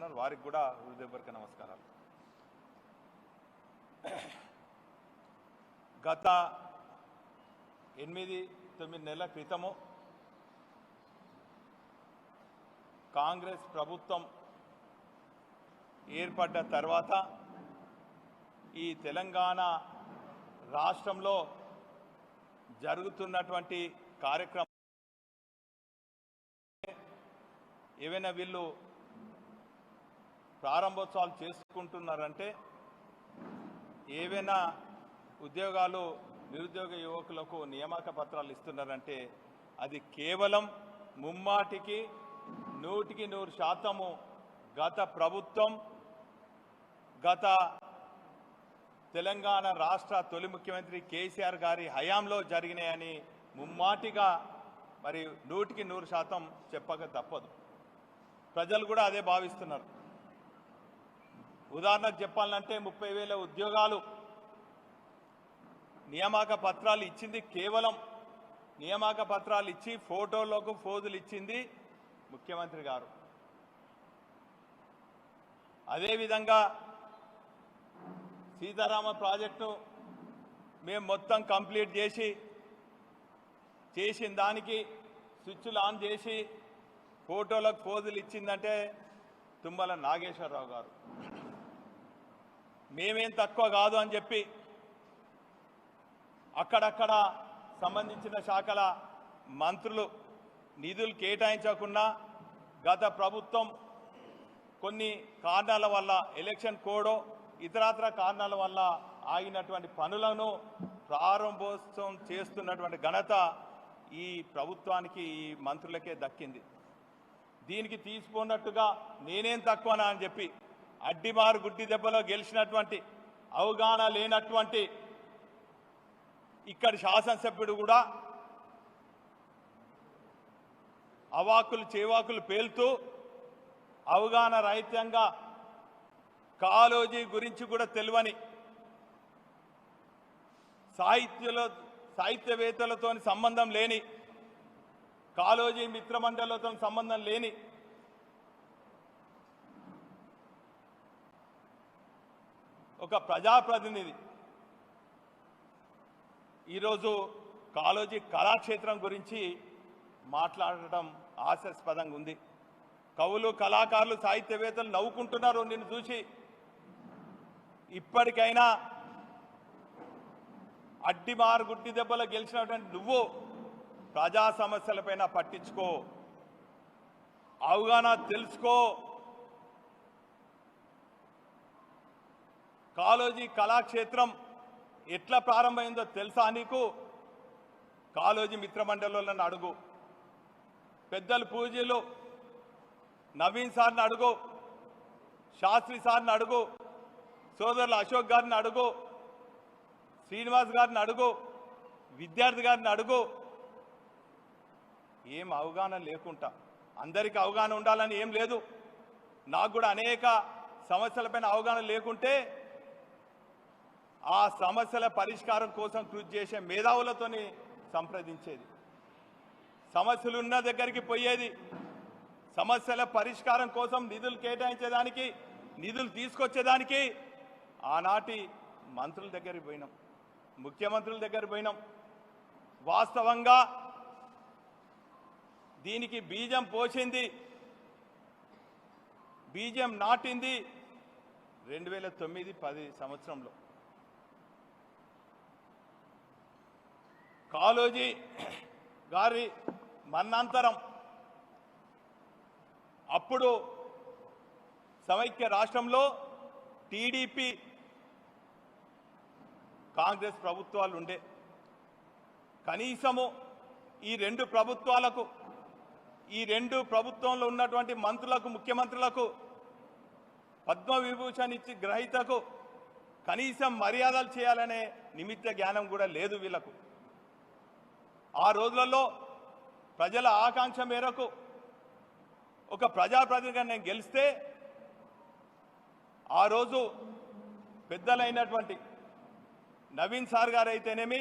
మాట్లాడుతున్నారు వారికి కూడా హృదయపూర్వక నమస్కారాలు. గత ఎనిమిది తొమ్మిది నెలల క్రితము కాంగ్రెస్ ప్రభుత్వం ఏర్పడ్డ తర్వాత ఈ తెలంగాణ రాష్ట్రంలో జరుగుతున్నటువంటి కార్యక్రమం ఏవైనా వీళ్ళు ప్రారంభోత్సవాలు చేసుకుంటున్నారంటే ఏవైనా ఉద్యోగాలు నిరుద్యోగ యువకులకు నియామక పత్రాలు ఇస్తున్నారంటే అది కేవలం ముమ్మాటికి నూటికి నూరు శాతము గత ప్రభుత్వం గత తెలంగాణ రాష్ట్ర తొలి ముఖ్యమంత్రి కేసీఆర్ గారి హయాంలో జరిగినాయని ముమ్మాటిగా మరి నూటికి నూరు శాతం చెప్పక తప్పదు. ప్రజలు కూడా అదే భావిస్తున్నారు. ఉదాహరణకు చెప్పాలంటే ముప్పై వేల ఉద్యోగాలు నియామక పత్రాలు ఇచ్చింది కేవలం నియామక పత్రాలు ఇచ్చి ఫోటోలకు ఫోజులు ఇచ్చింది ముఖ్యమంత్రి గారు. అదేవిధంగా సీతారామ ప్రాజెక్టు మేము మొత్తం కంప్లీట్ చేసి చేసిన దానికి స్విచ్లు ఆన్ చేసి ఫోటోలకు ఫోజులు ఇచ్చిందంటే తుమ్మల నాగేశ్వరరావు గారు. మేమేం తక్కువ కాదు అని చెప్పి అక్కడక్కడ సంబంధించిన శాఖల మంత్రులు నిధులు కేటాయించకుండా గత ప్రభుత్వం కొన్ని కారణాల వల్ల ఎలక్షన్ కోడో ఇతరత్ర కారణాల వల్ల ఆగినటువంటి పనులను ప్రారంభోత్సవం చేస్తున్నటువంటి ఘనత ఈ ప్రభుత్వానికి ఈ మంత్రులకే దక్కింది. దీనికి తీసుకున్నట్టుగా నేనేం తక్కువనా అని చెప్పి అడ్డిమారు గుడ్డి దెబ్బలో గెలిచినటువంటి అవగాహన లేనటువంటి ఇక్కడి శాసనసభ్యుడు కూడా అవాకులు చేవాకులు పేలుతూ అవగాహన రహితంగా కాలోజీ గురించి కూడా తెలియని సాహిత్యలో సాహిత్యవేత్తలతో సంబంధం లేని కాలోజీ మిత్రమండలతో సంబంధం లేని ఒక ప్రజాప్రతినిధి. ఈరోజు కాలోజీ కళాక్షేత్రం గురించి మాట్లాడటం ఆశాస్పదంగా ఉంది. కవులు కళాకారులు సాహిత్యవేత్తలు నవ్వుకుంటున్నారు నిన్ను చూసి. ఇప్పటికైనా అడ్డి మారు గుడ్డి దెబ్బలు గెలిచినటువంటి నువ్వు ప్రజా సమస్యలపైన పట్టించుకో. అవగాహన తెలుసుకో. కాలోజీ కళాక్షేత్రం ఎట్లా ప్రారంభమైందో తెలుసా నీకు? కాలోజీ మిత్రమండలిలో అడుగు. పెద్దలు పూజలు నవీన్ సార్ని అడుగు శాస్త్రి సార్ని అడుగు సోదరులు అశోక్ గారిని అడుగు శ్రీనివాస్ గారిని అడుగు విద్యార్థి గారిని అడుగు. ఏం అవగాహన లేకుండా అందరికీ అవగాహన ఉండాలని ఏం లేదు. నాకు కూడా అనేక సమస్యలపైన అవగాహన లేకుంటే ఆ సమస్యల పరిష్కారం కోసం కృషి చేసే మేధావులతోని సంప్రదించేది. సమస్యలు ఉన్న దగ్గరికి పోయేది. సమస్యల పరిష్కారం కోసం నిధులు కేటాయించేదానికి నిధులు తీసుకొచ్చేదానికి ఆనాటి మంత్రుల దగ్గరికి పోయినాం. ముఖ్యమంత్రుల దగ్గర పోయినాం. వాస్తవంగా దీనికి బీజం పోసింది. బీజం నాటింది. రెండు వేల తొమ్మిది పది సంవత్సరంలో. కాలోజీ గారి మరణాంతరం అప్పుడు సమైక్య రాష్ట్రంలో టీడీపీ కాంగ్రెస్ ప్రభుత్వాలు ఉండే. కనీసము ఈ రెండు ప్రభుత్వాలకు ఈ రెండు ప్రభుత్వంలో ఉన్నటువంటి మంత్రులకు ముఖ్యమంత్రులకు పద్మవిభూషణ్ ఇచ్చి గ్రహీతకు కనీసం మర్యాదలు చేయాలనే నిమిత్త జ్ఞానం కూడా లేదు వీళ్ళకు. ఆ రోజులలో ప్రజల ఆకాంక్ష మేరకు ఒక ప్రజాప్రతినిధిగా నేను గెలిస్తే ఆ రోజు పెద్దలైనటువంటి నవీన్ సార్ గారు అయితేనేమి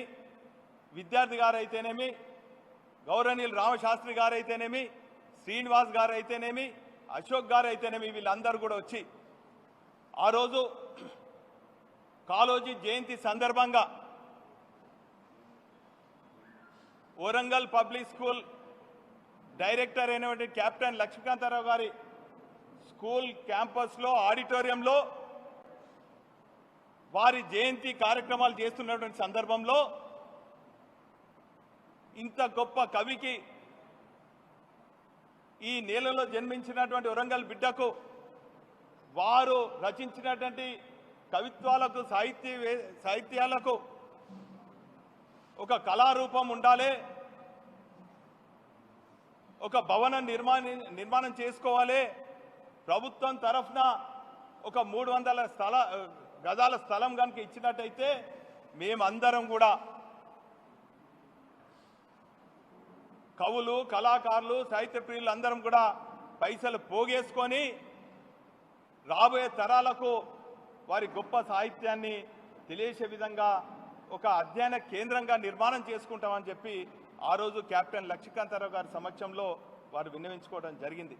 విద్యార్థి గారైతేనేమి గౌరవనీయులు రామశాస్త్రి గారైతేనేమి శ్రీనివాస్ గారైతేనేమి అశోక్ గారైతేనేమి వీళ్ళందరూ కూడా వచ్చి ఆ రోజు కాళోజీ జయంతి సందర్భంగా వరంగల్ పబ్లిక్ స్కూల్ డైరెక్టర్ అయినటువంటి కెప్టెన్ లక్ష్మీకాంతారావు గారి స్కూల్ క్యాంపస్లో ఆడిటోరియంలో వారి జయంతి కార్యక్రమాలు చేస్తున్నటువంటి సందర్భంలో ఇంత గొప్ప కవికి ఈ నేలలో జన్మించినటువంటి వరంగల్ బిడ్డకు వారు రచించినటువంటి కవిత్వాలకు సాహిత్య వే- సాహిత్యాలకు ఒక కళారూపం ఉండాలి. ఒక భవన నిర్మాణ నిర్మాణం చేసుకోవాలి. ప్రభుత్వం తరఫున ఒక మూడు వందల స్థల గజాల స్థలం కనుక ఇచ్చినట్టయితే మేమందరం కూడా కవులు కళాకారులు సాహిత్య ప్రియులు అందరం కూడా పైసలు పోగేసుకొని రాబోయే తరాలకు వారి గొప్ప సాహిత్యాన్ని తెలియసే విధంగా ఒక అధ్యయన కేంద్రంగా నిర్మాణం చేసుకుంటామని చెప్పి ఆ రోజు కెప్టెన్ లక్ష్మీకాంతారావు గారి సమక్షంలో వారు విన్నవించుకోవడం జరిగింది.